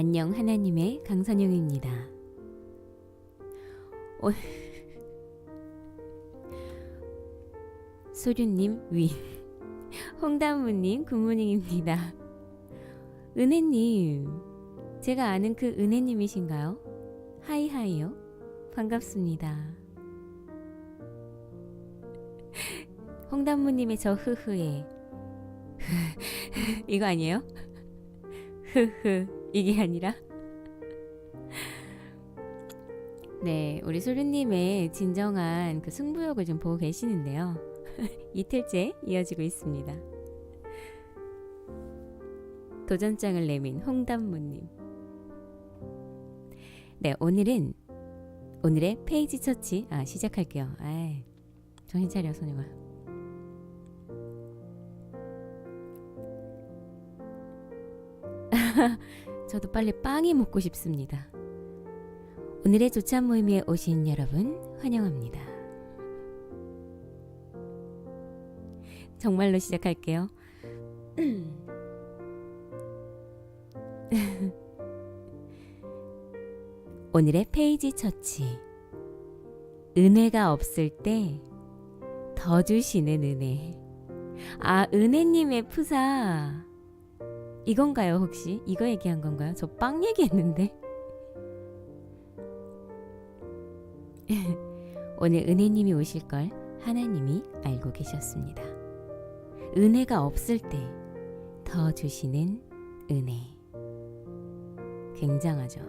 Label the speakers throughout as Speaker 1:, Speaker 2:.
Speaker 1: 안녕 하나님의 강선영입니다. 오... 소류님 윈, 홍담무님 굿모닝입니다. 은혜님, 제가 아는 그 은혜님이신가요? 하이하이요. 반갑습니다. 홍담무님의 저 흐흐에 이거 아니에요? 흐흐 이게 아니라? 네 우리 소류님의 진정한 그 승부욕을 좀 보고 계시는데요. 이틀째 이어지고 있습니다. 도전장을 내민 홍담무님. 네 오늘은 오늘의 페이지 처치 아 시작할게요. 아 정신 차려 소녀가 저도 빨리 빵이 먹고 싶습니다. 오늘의 조찬 모임에 오신 여러분 환영합니다. 정말로 시작할게요. 오늘의 페이지 처치. 은혜가 없을 때 더 주시는 은혜. 아, 은혜님의 푸사. 이건가요, 혹시? 이거 얘기한 건가요? 저 빵 얘기했는데. 오늘 은혜님이 오실 걸 하나님이 알고 계셨습니다. 은혜가 없을 때 더 주시는 은혜. 굉장하죠.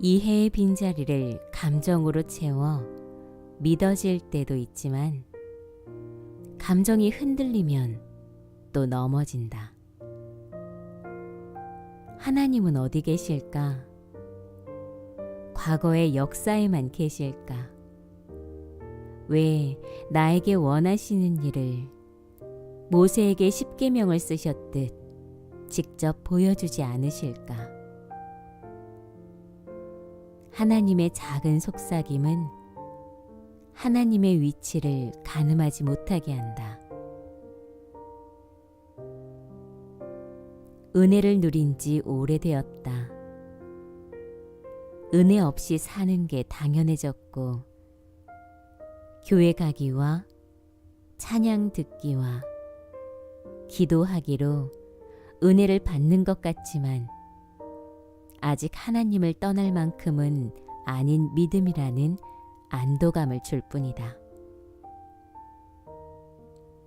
Speaker 1: 이해의 빈자리를 감정으로 채워 믿어질 때도 있지만 감정이 흔들리면 또 넘어진다. 하나님은 어디 계실까? 과거의 역사에만 계실까? 왜 나에게 원하시는 일을 모세에게 십계명을 쓰셨듯 직접 보여주지 않으실까? 하나님의 작은 속삭임은 하나님의 위치를 가늠하지 못하게 한다. 은혜를 누린 지 오래되었다. 은혜 없이 사는 게 당연해졌고, 교회 가기와 찬양 듣기와 기도하기로 은혜를 받는 것 같지만, 아직 하나님을 떠날 만큼은 아닌 믿음이라는 안도감을 줄 뿐이다.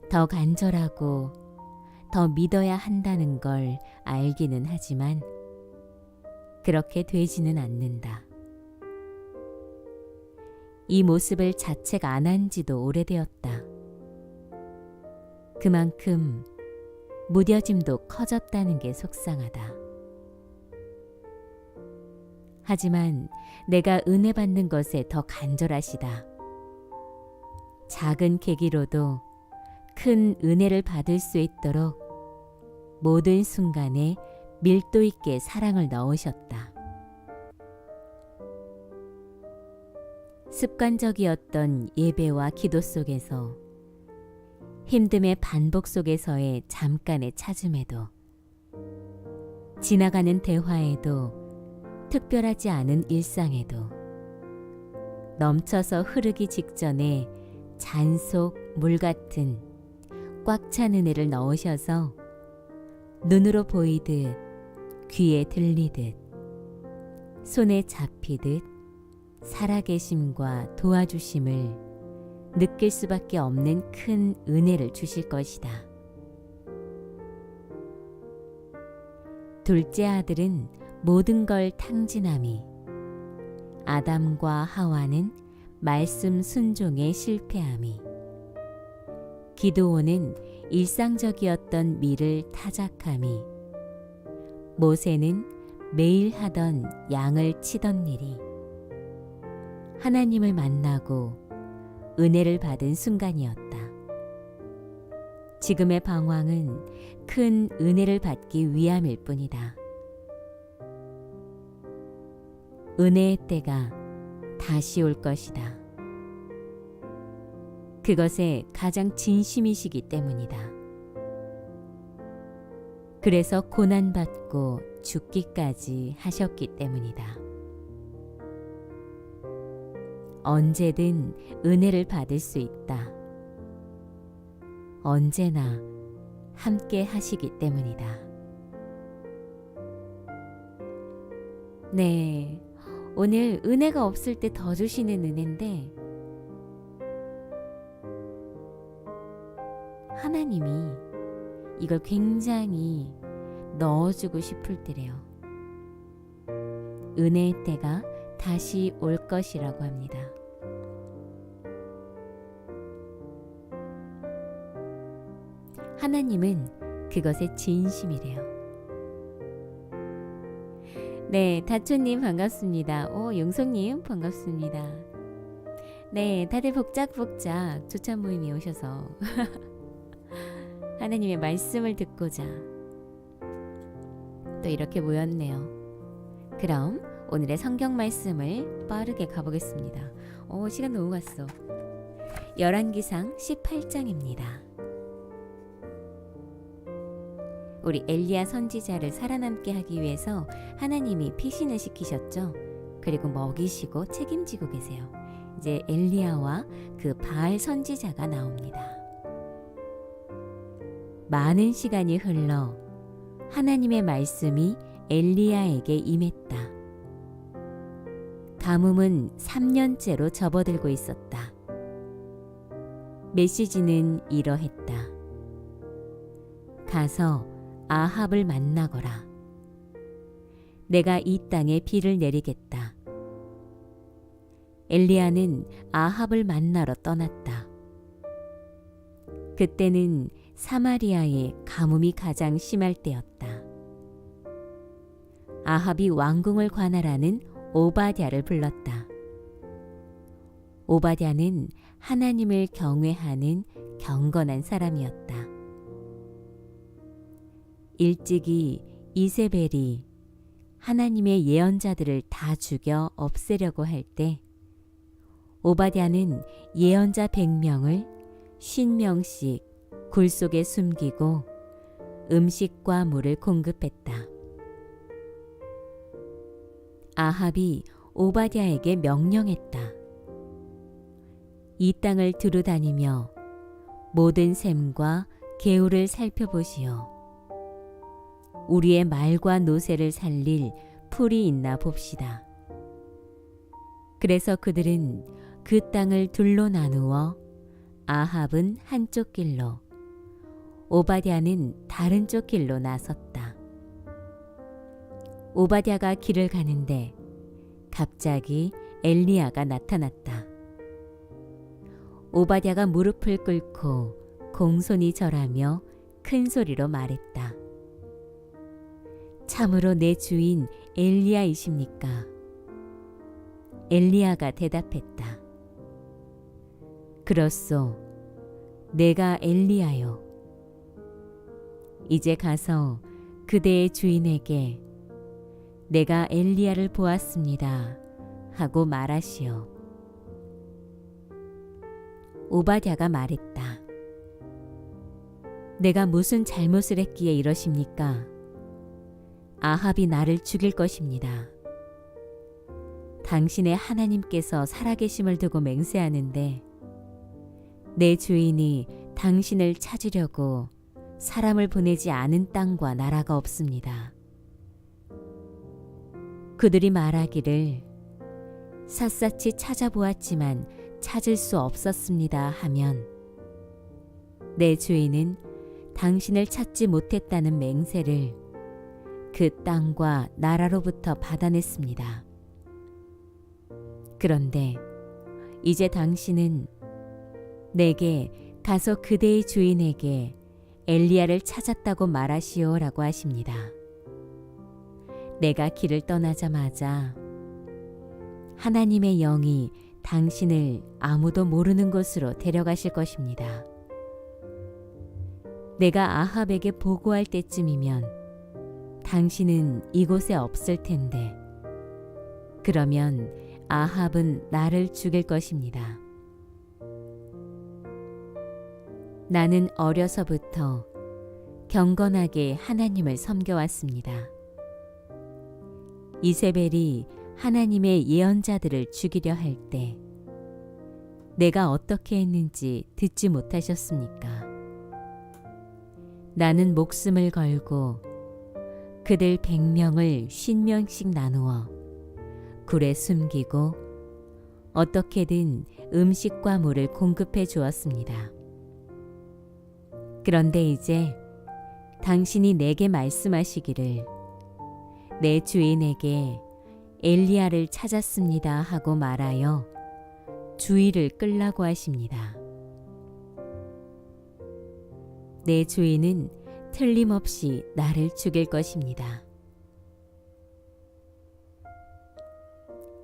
Speaker 1: 더 간절하고 더 믿어야 한다는 걸 알기는 하지만 그렇게 되지는 않는다. 이 모습을 자책 안 한 지도 오래되었다. 그만큼 무뎌짐도 커졌다는 게 속상하다. 하지만 내가 은혜 받는 것에 더 간절하시다. 작은 계기로도 큰 은혜를 받을 수 있도록 모든 순간에 밀도 있게 사랑을 넣으셨다. 습관적이었던 예배와 기도 속에서 힘듦의 반복 속에서의 잠깐의 찾음에도 지나가는 대화에도 특별하지 않은 일상에도 넘쳐서 흐르기 직전에 잔속 물 같은 꽉 찬 은혜를 넣으셔서 눈으로 보이듯 귀에 들리듯 손에 잡히듯 살아계심과 도와주심을 느낄 수밖에 없는 큰 은혜를 주실 것이다. 둘째 아들은 모든 걸 탕진함이 아담과 하와는 말씀 순종에 실패함이 기도원은 일상적이었던 미를 타작함이 모세는 매일 하던 양을 치던 일이 하나님을 만나고 은혜를 받은 순간이었다. 지금의 방황은 큰 은혜를 받기 위함일 뿐이다. 은혜의 때가 다시 올 것이다. 그것에 가장 진심이시기 때문이다. 그래서 고난받고 죽기까지 하셨기 때문이다. 언제든 은혜를 받을 수 있다. 언제나 함께 하시기 때문이다. 네. 오늘 은혜가 없을 때 더 주시는 은혜인데, 하나님이 이걸 굉장히 넣어주고 싶을 때래요. 은혜의 때가 다시 올 것이라고 합니다. 하나님은 그것에 진심이래요. 네, 다초님 반갑습니다. 오, 용성님 반갑습니다. 네, 다들 복작복작 조찬 모임에 오셔서 하나님의 말씀을 듣고자 또 이렇게 모였네요. 그럼 오늘의 성경 말씀을 빠르게 가보겠습니다. 오, 시간 너무 갔어. 열왕기상 18장입니다. 우리 엘리야 선지자를 살아남게 하기 위해서 하나님이 피신을 시키셨죠. 그리고 먹이시고 책임지고 계세요. 이제 엘리야와 그 바알 선지자가 나옵니다. 많은 시간이 흘러 하나님의 말씀이 엘리야에게 임했다. 가뭄은 3년째로 접어들고 있었다. 메시지는 이러했다. 가서 아합을 만나거라. 내가 이 땅에 비를 내리겠다. 엘리야는 아합을 만나러 떠났다. 그때는 사마리아의 가뭄이 가장 심할 때였다. 아합이 왕궁을 관할하는 오바댜를 불렀다. 오바댜는 하나님을 경외하는 경건한 사람이었다. 일찍이 이세벨이 하나님의 예언자들을 다 죽여 없애려고 할 때 오바댜는 예언자 100명을 50명씩 굴 속에 숨기고 음식과 물을 공급했다. 아합이 오바댜에게 명령했다. 이 땅을 두루다니며 모든 샘과 개울을 살펴보시오. 우리의 말과 노새를 살릴 풀이 있나 봅시다. 그래서 그들은 그 땅을 둘로 나누어 아합은 한쪽 길로, 오바댜는 다른 쪽 길로 나섰다. 오바댜가 길을 가는데 갑자기 엘리야가 나타났다. 오바댜가 무릎을 꿇고 공손히 절하며 큰 소리로 말했다. 참으로 내 주인 엘리야이십니까? 엘리야가 대답했다. 그렇소. 내가 엘리야요. 이제 가서 그대의 주인에게 내가 엘리야를 보았습니다. 하고 말하시오. 오바댜가 말했다. 내가 무슨 잘못을 했기에 이러십니까? 아합이 나를 죽일 것입니다. 당신의 하나님께서 살아계심을 두고 맹세하는데 내 주인이 당신을 찾으려고 사람을 보내지 않은 땅과 나라가 없습니다. 그들이 말하기를 샅샅이 찾아보았지만 찾을 수 없었습니다 하면 내 주인은 당신을 찾지 못했다는 맹세를 그 땅과 나라로부터 받아냈습니다. 그런데 이제 당신은 내게 가서 그대의 주인에게 엘리야를 찾았다고 말하시오라고 하십니다. 내가 길을 떠나자마자 하나님의 영이 당신을 아무도 모르는 곳으로 데려가실 것입니다. 내가 아합에게 보고할 때쯤이면 당신은 이곳에 없을 텐데 그러면 아합은 나를 죽일 것입니다. 나는 어려서부터 경건하게 하나님을 섬겨왔습니다. 이세벨이 하나님의 예언자들을 죽이려 할 때 내가 어떻게 했는지 듣지 못하셨습니까? 나는 목숨을 걸고 그들 백명을 쉰명씩 나누어 굴에 숨기고 어떻게든 음식과 물을 공급해 주었습니다. 그런데 이제 당신이 내게 말씀하시기를 내 주인에게 엘리야를 찾았습니다 하고 말하여 주의를 끌라고 하십니다. 내 주인은 틀림없이 나를 죽일 것입니다.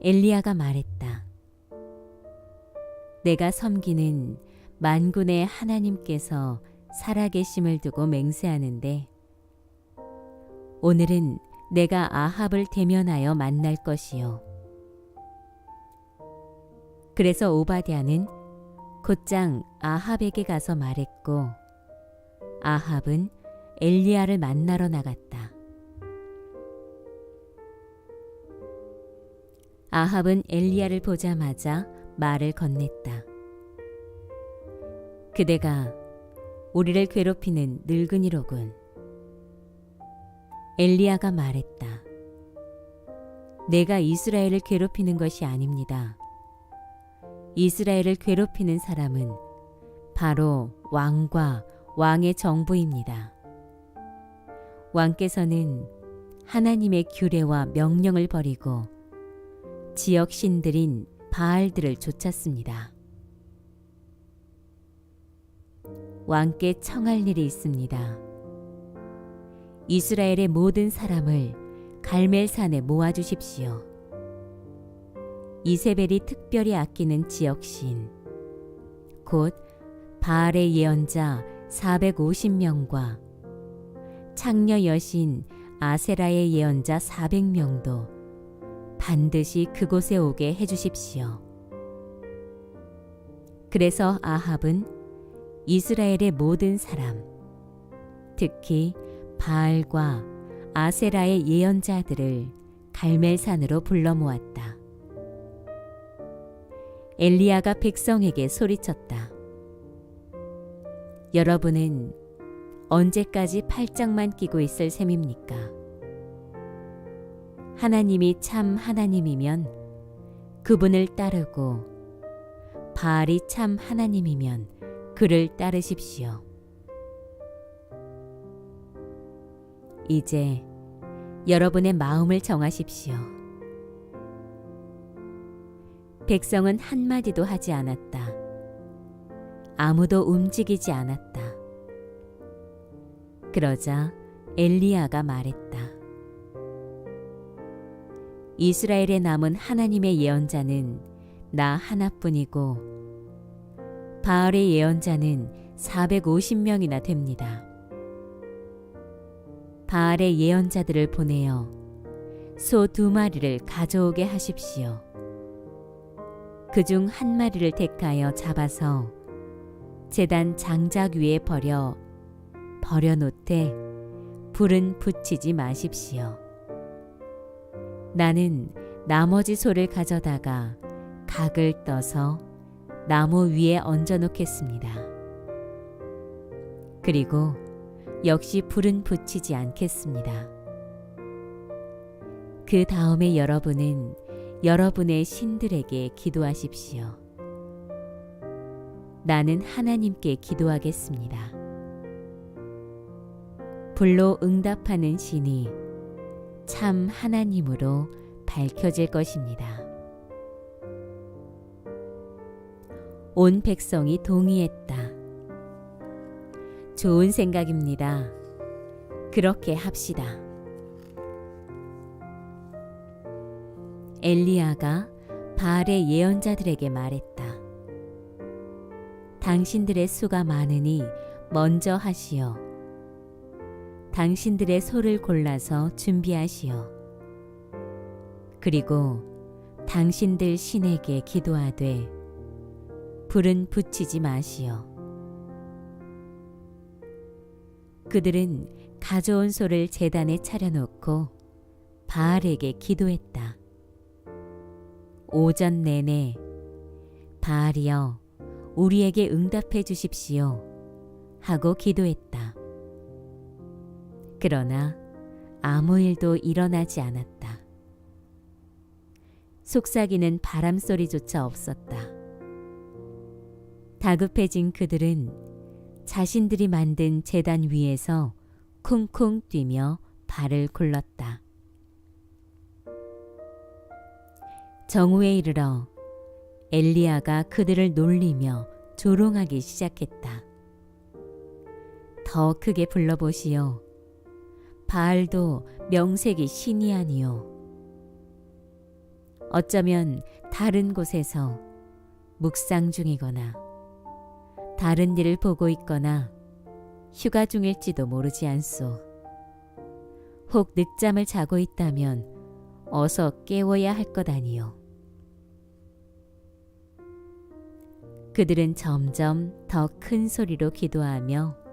Speaker 1: 엘리야가 말했다. 내가 섬기는 만군의 하나님께서 살아계심을 두고 맹세하는데 오늘은 내가 아합을 대면하여 만날 것이요. 그래서 오바댜는 곧장 아합에게 가서 말했고 아합은 엘리야를 만나러 나갔다. 아합은 엘리야를 보자마자 말을 건넸다. 그대가 우리를 괴롭히는 늙은이로군. 엘리야가 말했다. 내가 이스라엘을 괴롭히는 것이 아닙니다. 이스라엘을 괴롭히는 사람은 바로 왕과 왕의 정부입니다. 왕께서는 하나님의 규례와 명령을 버리고 지역 신들인 바알들을 쫓았습니다. 왕께 청할 일이 있습니다. 이스라엘의 모든 사람을 갈멜산에 모아 주십시오. 이세벨이 특별히 아끼는 지역신 곧 바알의 예언자 450명과 창녀 여신 아세라의 예언자 400명도 반드시 그곳에 오게 해 주십시오. 그래서 아합은 이스라엘의 모든 사람, 특히 바알과 아세라의 예언자들을 갈멜산으로 불러 모았다. 엘리야가 백성에게 소리쳤다. 여러분은 언제까지 팔짱만 끼고 있을 셈입니까? 하나님이 참 하나님이면 그분을 따르고 바알이 참 하나님이면 그를 따르십시오. 이제 여러분의 마음을 정하십시오. 백성은 한마디도 하지 않았다. 아무도 움직이지 않았다. 그러자 엘리야가 말했다. 이스라엘에 남은 하나님의 예언자는 나 하나뿐이고 바알의 예언자는 450명이나 됩니다. 바알의 예언자들을 보내어 소 두 마리를 가져오게 하십시오. 그 중 한 마리를 택하여 잡아서 재단 장작 위에 버려 버려놓되 불은 붙이지 마십시오. 나는 나머지 소를 가져다가 각을 떠서 나무 위에 얹어 놓겠습니다. 그리고 역시 불은 붙이지 않겠습니다. 그 다음에 여러분은 여러분의 신들에게 기도하십시오. 나는 하나님께 기도하겠습니다. 불로 응답하는 신이 참 하나님으로 밝혀질 것입니다. 온 백성이 동의했다. 좋은 생각입니다. 그렇게 합시다. 엘리야가 바알의 예언자들에게 말했다. 당신들의 수가 많으니 먼저 하시오. 당신들의 소를 골라서 준비하시오. 그리고 당신들 신에게 기도하되 불은 붙이지 마시오. 그들은 가져온 소를 제단에 차려놓고 바알에게 기도했다. 오전 내내 바알이여 우리에게 응답해 주십시오 하고 기도했다. 그러나 아무 일도 일어나지 않았다. 속삭이는 바람 소리조차 없었다. 다급해진 그들은 자신들이 만든 재단 위에서 쿵쿵 뛰며 발을 굴렀다. 정오에 이르러 엘리야가 그들을 놀리며 조롱하기 시작했다. 더 크게 불러보시오. 바알도 명색이 신이 아니요. 어쩌면 다른 곳에서 묵상 중이거나 다른 일을 보고 있거나 휴가 중일지도 모르지 않소. 혹 늦잠을 자고 있다면 어서 깨워야 할 것 아니요. 그들은 점점 더 큰 소리로 기도하며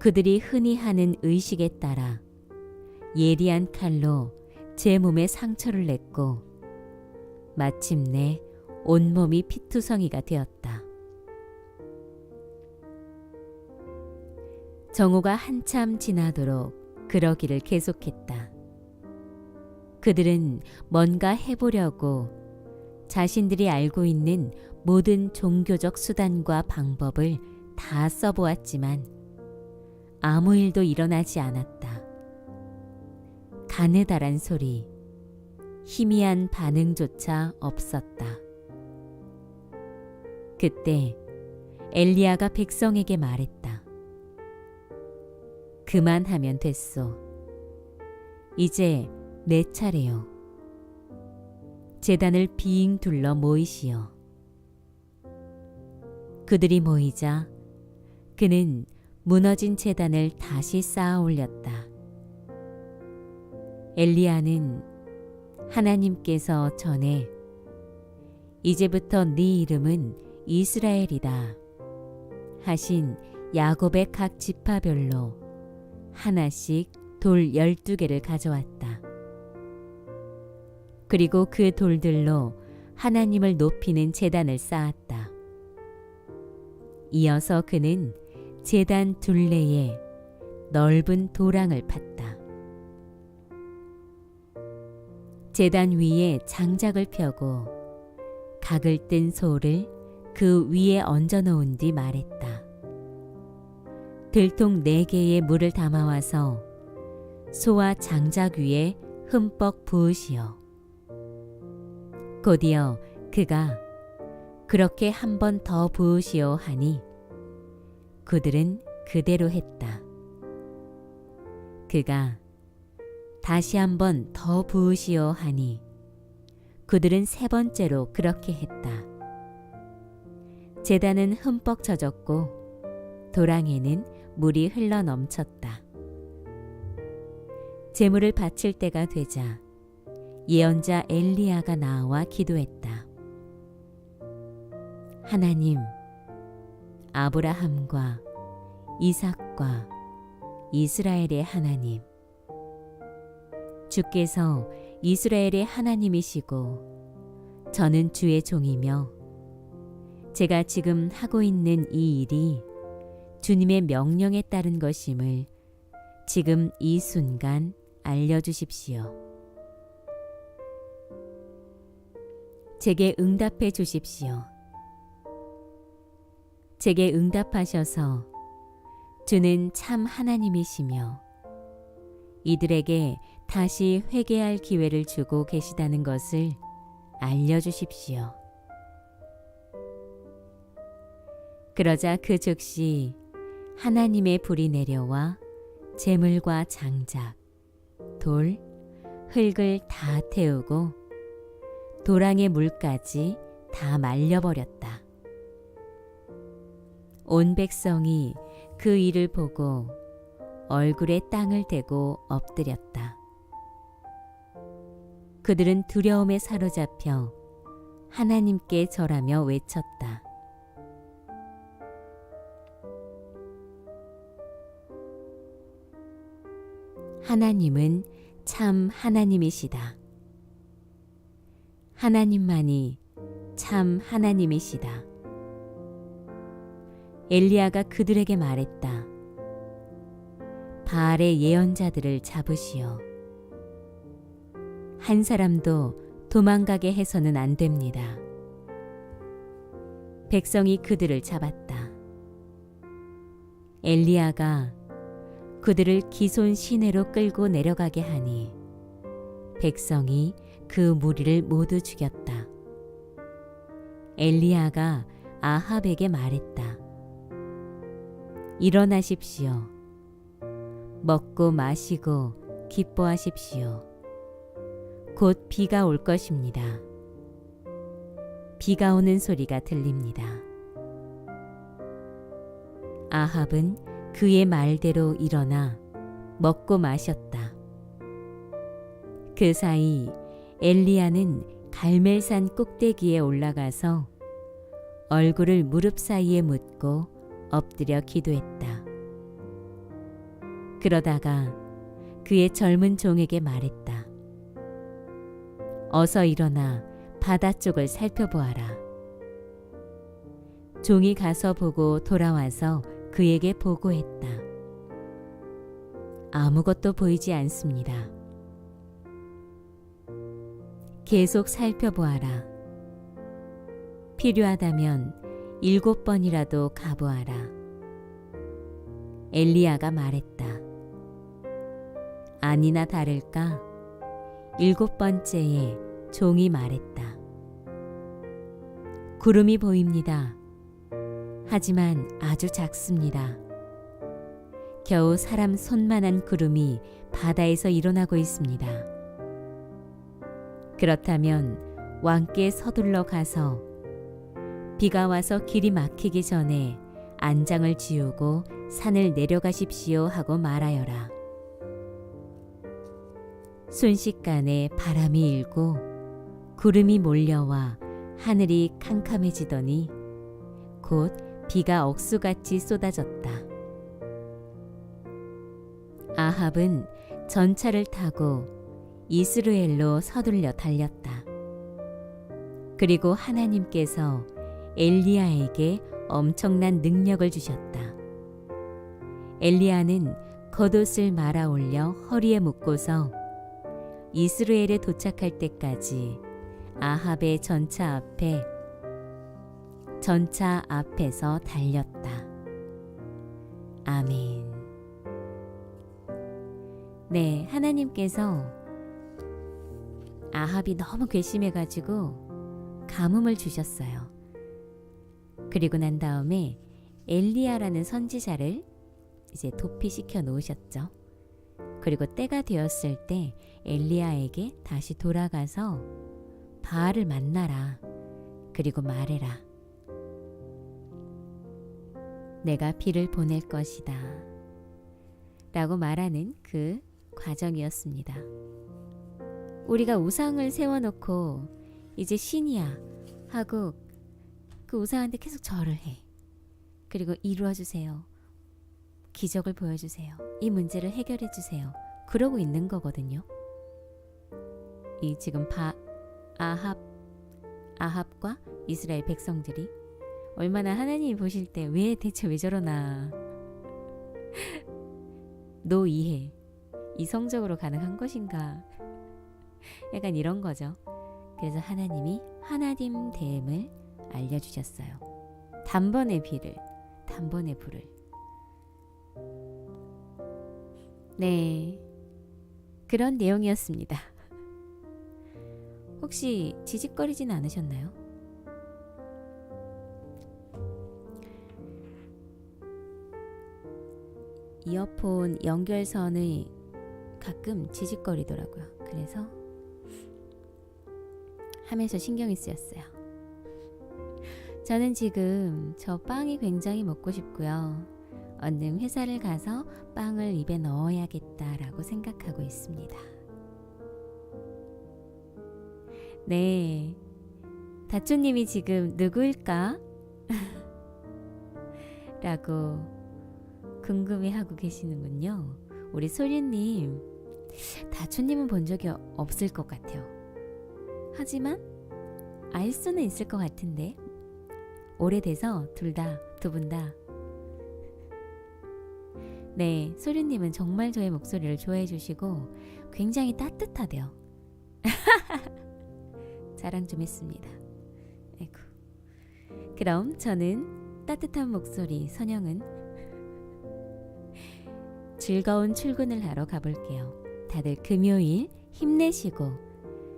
Speaker 1: 그들이 흔히 하는 의식에 따라 예리한 칼로 제 몸에 상처를 냈고 마침내 온몸이 피투성이가 되었다. 정오가 한참 지나도록 그러기를 계속했다. 그들은 뭔가 해보려고 자신들이 알고 있는 모든 종교적 수단과 방법을 다 써보았지만 아무 일도 일어나지 않았다. 가느다란 소리, 희미한 반응조차 없었다. 그때 엘리야가 백성에게 말했다. 그만하면 됐소. 이제 내 차례요. 재단을 빙 둘러 모이시오. 그들이 모이자 그는 무너진 재단을 다시 쌓아 올렸다. 엘리야는 하나님께서 전에 이제부터 네 이름은 이스라엘이다 하신 야곱의 각 지파별로 하나씩 돌 열두 개를 가져왔다. 그리고 그 돌들로 하나님을 높이는 재단을 쌓았다. 이어서 그는 재단 둘레에 넓은 도랑을 팠다. 재단 위에 장작을 펴고 각을 뜬 소를 그 위에 얹어 놓은 뒤 말했다. 들통 네 개의 물을 담아와서 소와 장작 위에 흠뻑 부으시어. 곧이어 그가 그렇게 한 번 더 부으시오 하니 그들은 그대로 했다. 그가 다시 한번 더 부으시오 하니 그들은 세 번째로 그렇게 했다. 재단은 흠뻑 젖었고 도랑에는 물이 흘러 넘쳤다. 제물을 바칠 때가 되자 예언자 엘리야가 나와 기도했다. 하나님, 아브라함과 이삭과 이스라엘의 하나님, 주께서 이스라엘의 하나님이시고 저는 주의 종이며 제가 지금 하고 있는 이 일이 주님의 명령에 따른 것임을 지금 이 순간 알려주십시오. 제게 응답해 주십시오. 제게 응답하셔서 주는 참 하나님이시며 이들에게 다시 회개할 기회를 주고 계시다는 것을 알려주십시오. 그러자 그 즉시 하나님의 불이 내려와 재물과 장작, 돌, 흙을 다 태우고 도랑의 물까지 다 말려버렸다. 온 백성이 그 일을 보고 얼굴에 땅을 대고 엎드렸다. 그들은 두려움에 사로잡혀 하나님께 절하며 외쳤다. 하나님은 참 하나님이시다. 하나님만이 참 하나님이시다. 엘리야가 그들에게 말했다. 바알의 예언자들을 잡으시오. 한 사람도 도망가게 해서는 안 됩니다. 백성이 그들을 잡았다. 엘리야가 그들을 기손 시내로 끌고 내려가게 하니 백성이 그 무리를 모두 죽였다. 엘리야가 아합에게 말했다. 일어나십시오. 먹고 마시고 기뻐하십시오. 곧 비가 올 것입니다. 비가 오는 소리가 들립니다. 아합은 그의 말대로 일어나 먹고 마셨다. 그 사이 엘리야는 갈멜산 꼭대기에 올라가서 얼굴을 무릎 사이에 묻고 엎드려 기도했다. 그러다가 그의 젊은 종에게 말했다. 어서 일어나 바다 쪽을 살펴보아라. 종이 가서 보고 돌아와서 그에게 보고했다. 아무것도 보이지 않습니다. 계속 살펴보아라. 필요하다면 일곱 번이라도 가보아라. 엘리야가 말했다. 아니나 다를까 일곱 번째에 종이 말했다. 구름이 보입니다. 하지만 아주 작습니다. 겨우 사람 손만한 구름이 바다에서 일어나고 있습니다. 그렇다면 왕께 서둘러 가서 비가 와서 길이 막히기 전에 안장을 지우고 산을 내려가십시오 하고 말하여라. 순식간에 바람이 일고 구름이 몰려와 하늘이 캄캄해지더니 곧 비가 억수같이 쏟아졌다. 아합은 전차를 타고 이스루엘로 서둘러 달렸다. 그리고 하나님께서 엘리야에게 엄청난 능력을 주셨다. 엘리야는 겉옷을 말아 올려 허리에 묶고서 이스라엘에 도착할 때까지 아합의 전차 앞에 전차 앞에서 달렸다. 아멘. 네, 하나님께서 아합이 너무 괘씸해 가지고 가뭄을 주셨어요. 그리고 난 다음에 엘리야라는 선지자를 이제 도피시켜 놓으셨죠. 그리고 때가 되었을 때 엘리야에게 다시 돌아가서 바알을 만나라. 그리고 말해라. 내가 비를 보낼 것이다. 라고 말하는 그 과정이었습니다. 우리가 우상을 세워놓고 이제 신이야 하고 그 우상한테 계속 절을 해. 그리고 이루어 주세요. 기적을 보여주세요. 이 문제를 해결해 주세요. 그러고 있는 거거든요. 이 지금 바 아합 아합과 이스라엘 백성들이 얼마나 하나님이 보실 때 왜 대체 왜 저러나 노 이해 이성적으로 가능한 것인가 약간 이런 거죠. 그래서 하나님이 하나님 됨을 알려주셨어요. 단번에 비를 단번에 불을 네. 그런 내용이었습니다. 혹시 지직거리진 않으셨나요? 이어폰 연결선이 가끔 지직거리더라고요. 그래서 하면서 신경이 쓰였어요. 저는 지금 저 빵이 굉장히 먹고 싶고요. 얼른 회사를 가서 빵을 입에 넣어야겠다라고 생각하고 있습니다. 네. 다초님이 지금 누구일까? 라고 궁금해 하고 계시는군요. 우리 소리님, 다초님은 본 적이 어- 없을 것 같아요. 하지만 알 수는 있을 것 같은데 오래돼서 둘 다, 두 분 다. 네, 소리님은 정말 저의 목소리를 좋아해 주시고 굉장히 따뜻하대요. 자랑 좀 했습니다. 아이고. 그럼 저는 따뜻한 목소리 선영은 즐거운 출근을 하러 가볼게요. 다들 금요일 힘내시고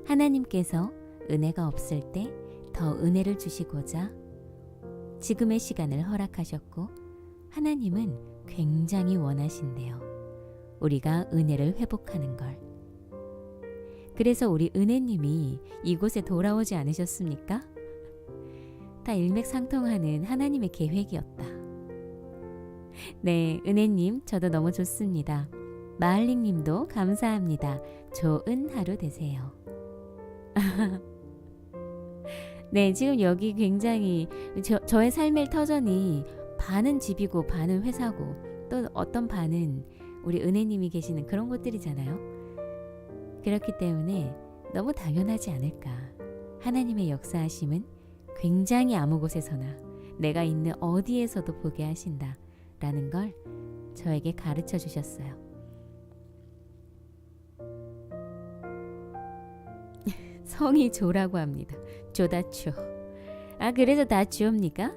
Speaker 1: 하나님께서 은혜가 없을 때 더 은혜를 주시고자 지금의 시간을 허락하셨고 하나님은 굉장히 원하신대요. 우리가 은혜를 회복하는 걸. 그래서 우리 은혜님이 이곳에 돌아오지 않으셨습니까? 다 일맥상통하는 하나님의 계획이었다. 네, 은혜님, 저도 너무 좋습니다. 마을링님도 감사합니다. 좋은 하루 되세요. 네, 지금 여기 굉장히 저, 저의 삶의 터전이 반은 집이고 반은 회사고 또 어떤 반은 우리 은혜님이 계시는 그런 곳들이잖아요. 그렇기 때문에 너무 당연하지 않을까. 하나님의 역사하심은 굉장히 아무 곳에서나 내가 있는 어디에서도 보게 하신다. 라는 걸 저에게 가르쳐 주셨어요. 성이 조라고 합니다. 조다추. 아, 그래서 다 주옵니까?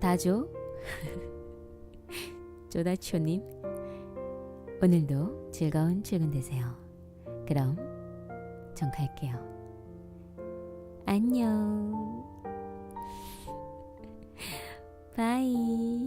Speaker 1: 다조? 조다추님, 오늘도 즐거운 출근 되세요. 그럼 전 갈게요. 안녕. 바이.